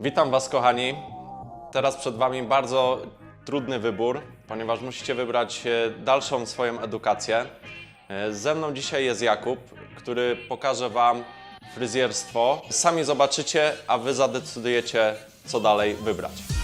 Witam Was, kochani. Teraz przed Wami bardzo trudny wybór, ponieważ musicie wybrać e, dalszą swoją edukację. E, ze mną dzisiaj jest Jakub, który pokaże Wam fryzjerstwo. Sami zobaczycie, a Wy zadecydujecie, co dalej wybrać.